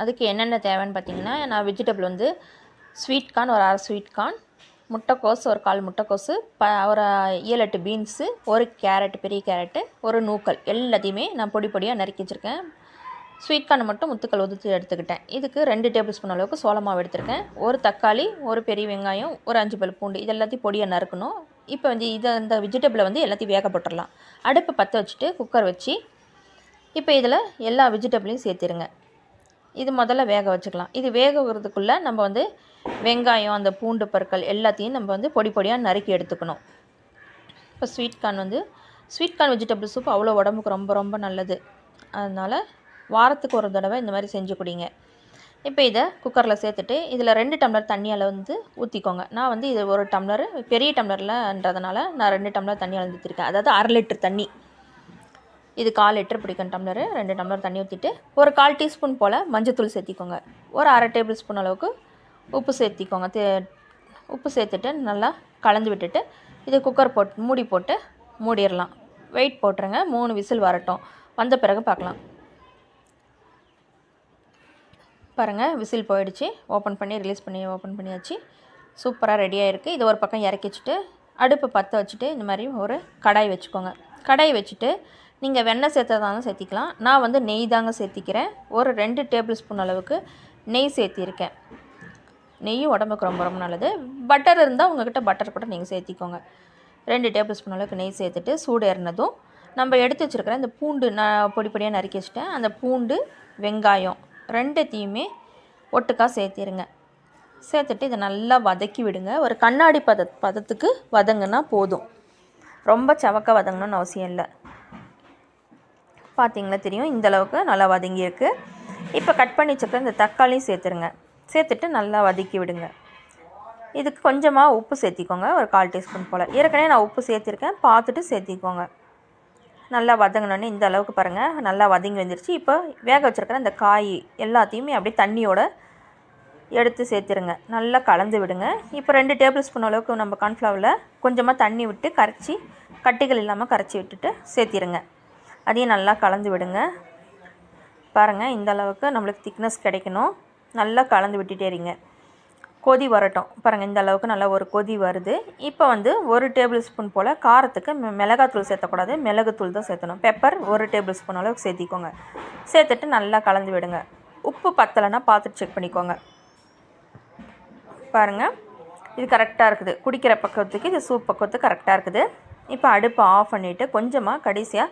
அதுக்கு என்னென்ன தேவைன்னு பார்த்தீங்கன்னா நான் வெஜிடபிள் வந்து ஸ்வீட் கார்ன் ஒரு அரை ஸ்வீட் கார்ன் முட்டைக்கோஸ் ஒரு கால் முட்டைக்கோஸு ப ஒரு ஏழு எட்டு பீன்ஸு ஒரு கேரட் பெரிய கேரட்டு ஒரு நூக்கல். எல்லாத்தையுமே நான் பொடி பொடியாக நறுக்கி வச்சுருக்கேன். ஸ்வீட் கார்னை மட்டும் முத்துக்கள் உதுத்து எடுத்துக்கிட்டேன். இதுக்கு ரெண்டு டேபிள் ஸ்பூன் அளவுக்கு சோளமாவு எடுத்திருக்கேன். ஒரு தக்காளி ஒரு பெரிய வெங்காயம் ஒரு அஞ்சு பல் பூண்டு இது எல்லாத்தையும் பொடியாக நறுக்கணும். இப்போ வந்து இதை இந்த வெஜிடபிளை வந்து எல்லாத்தையும் வேக போட்டுடலாம். அடுப்பு பற்ற வச்சுட்டு குக்கர் வச்சு இப்போ இதில் எல்லா வெஜிடபிளையும் சேர்த்திருங்க. இது முதல்ல வேக வச்சுக்கலாம். இது வேகிறதுக்குள்ளே நம்ம வந்து வெங்காயம் அந்த பூண்டு பற்கள் எல்லாத்தையும் நம்ம வந்து பொடி பொடியாக நறுக்கி எடுத்துக்கணும். இப்போ ஸ்வீட் கார்ன் வந்து ஸ்வீட் கார்ன் வெஜிடபிள் சூப் அவ்வளோ உடம்புக்கு ரொம்ப ரொம்ப நல்லது. அதனால் வாரத்துக்கு ஒரு தடவை இந்த மாதிரி செஞ்சு கொடிங்க. இப்போ இதை குக்கரில் சேர்த்துட்டு இதில் ரெண்டு டம்ளர் தண்ணியால் வந்து ஊற்றிக்கோங்க நான் வந்து இது ஒரு டம்ளர் பெரிய டம்ளர்லன்றதுனால நான் ரெண்டு டம்ளர் தண்ணி அளந்துருக்கேன் அதாவது அரை லிட்டர் தண்ணி. இது கால் லிட்டர் பிடிக்கும் டம்ளரு ரெண்டு டம்ளர் தண்ணி ஊற்றிட்டு ஒரு கால் டீஸ்பூன் போல் மஞ்சத்தூள் சேர்த்திக்கோங்க. ஒரு அரை டேபிள் ஸ்பூன் அளவுக்கு உப்பு சேர்த்திக்கோங்க. தே உப்பு சேர்த்துட்டு நல்லா கலந்து விட்டுட்டு இது குக்கர் போட்டு மூடி போட்டு மூடிடலாம். வெயிட் போட்டுருங்க. மூணு விசில் வரட்டும். வந்த பிறகு பார்க்கலாம். பாருங்கள் விசில் போயிடுச்சு. ஓப்பன் பண்ணி ரிலீஸ் பண்ணி ஓப்பன் பண்ணியாச்சு. சூப்பராக ரெடியாக இருக்குது இது ஒரு பக்கம் இறக்கி வச்சுட்டு அடுப்பு பற்ற வச்சுட்டு இந்த மாதிரி ஒரு கடாய் வச்சுக்கோங்க. கடாய் வச்சுட்டு நீங்கள் வெண்ணெய் சேர்த்ததாலும் சேர்த்திக்கலாம். நான் வந்து நெய் தாங்க சேர்த்திக்கிறேன். ஒரு ரெண்டு டேபிள் ஸ்பூன் அளவுக்கு நெய் சேர்த்திருக்கேன். நெய்யும் உடம்புக்கு ரொம்ப ரொம்ப நல்லது. பட்டர் இருந்தால் உங்கள்கிட்ட பட்டர் கூட நீங்கள் சேர்த்திக்கோங்க. ரெண்டு டேபிள் ஸ்பூன் அளவுக்கு நெய் சேர்த்துட்டு சூடு ஏறினதும் நம்ம எடுத்து வச்சுருக்கிற இந்த பூண்டு நான் பொடி பொடியாக நறுக்கி வச்சுட்டேன். அந்த பூண்டு வெங்காயம் ரெண்டுத்தையுமே ஒட்டுக்காக சேர்த்திருங்க. சேர்த்துட்டு இதை நல்லா வதக்கி விடுங்க. ஒரு கண்ணாடி பத பதத்துக்கு வதங்கினா போதும். ரொம்ப சவக்க வதங்கணும்னு அவசியம் இல்லை. பார்த்தீங்களா தெரியும்? இந்த அளவுக்கு நல்லா வதங்கியிருக்கு. இப்போ கட் பண்ணி வச்சுருக்க இந்த தக்காளியும் சேர்த்துருங்க. சேர்த்துட்டு நல்லா வதக்கி விடுங்க. இதுக்கு கொஞ்சமாக உப்பு சேர்த்திக்கோங்க. ஒரு கால் டீஸ்பூன் போல். ஏற்கனவே நான் உப்பு சேர்த்துருக்கேன். பார்த்துட்டு சேர்த்திக்கோங்க. நல்லா வதங்கினோடனே இந்த அளவுக்கு பாருங்கள் நல்லா வதங்கி வந்துருச்சு. இப்போ வேக வச்சுருக்கிற இந்த காய் எல்லாத்தையுமே அப்படியே தண்ணியோட எடுத்து சேர்த்துருங்க. நல்லா கலந்து விடுங்க. இப்போ ரெண்டு டேபிள் ஸ்பூன் அளவுக்கு நம்ம கார்ன்ஃப்ளவரில் கொஞ்சமாக தண்ணி விட்டு கரைச்சி கட்டிகள் இல்லாமல் கரைச்சி விட்டுட்டு சேர்த்திருங்க. அதையும் நல்லா கலந்து விடுங்க. பாருங்கள் இந்த அளவுக்கு நம்மளுக்கு திக்னஸ் கிடைக்கணும். நல்லா கலந்து விட்டுட்டே இருங்க. கொதி வரட்டும். பாருங்கள் இந்த அளவுக்கு நல்லா ஒரு கொதி வருது. இப்போ வந்து ஒரு டேபிள் ஸ்பூன் போல் காரத்துக்கு மிளகாத்தூள் சேர்த்தக்கூடாது. மிளகுத்தூள் தான் சேர்த்தணும். பெப்பர் ஒரு டேபிள் ஸ்பூன் அளவுக்கு சேர்த்திக்கோங்க. சேர்த்துட்டு நல்லா கலந்து விடுங்க. உப்பு பத்தலைன்னா பார்த்துட்டு செக் பண்ணிக்கோங்க. பாருங்கள் இது கரெக்டாக இருக்குது. குடிக்கிற பக்கத்துக்கு இது சூப் பக்கத்துக்கு கரெக்டாக இருக்குது. இப்போ அடுப்பை ஆஃப் பண்ணிவிட்டு கொஞ்சமாக கடைசியாக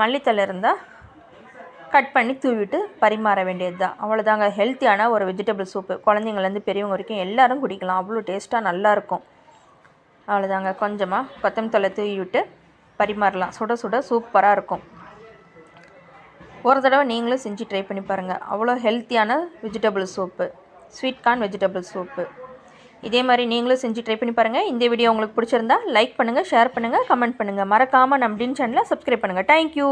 மல்லித்தலை இருந்தால் கட் பண்ணி தூவிட்டு பரிமாற வேண்டியது தான் அவ்வளோதாங்க ஹெல்த்தியான ஒரு வெஜிடபிள் சூப்பு குழந்தைங்கள்லேருந்து பெரியவங்க வரைக்கும் எல்லாரும் குடிக்கலாம். அவ்வளோ டேஸ்ட்டாக நல்லாயிருக்கும் அவ்வளோதாங்க கொஞ்சமாக கொத்தமல்லி தழை தூவி விட்டு பரிமாறலாம். சுட சுட சூப்பராக இருக்கும். ஒரு தடவை நீங்களும் செஞ்சு ட்ரை பண்ணி பாருங்கள் அவ்வளோ ஹெல்த்தியான vegetable soup sweet corn vegetable soup இதே மாதிரி நீங்களும் செஞ்சு ட்ரை பண்ணி பாருங்கள் இந்த வீடியோ உங்களுக்கு பிடிச்சிருந்தா லைக் பண்ணுங்கள் ஷேர் பண்ணுங்கள் கமெண்ட் பண்ணுங்கள் மறக்காமல் நம்ம டின் சேனலை சப்ஸ்கிரைப் பண்ணுங்கள் தேங்க்யூ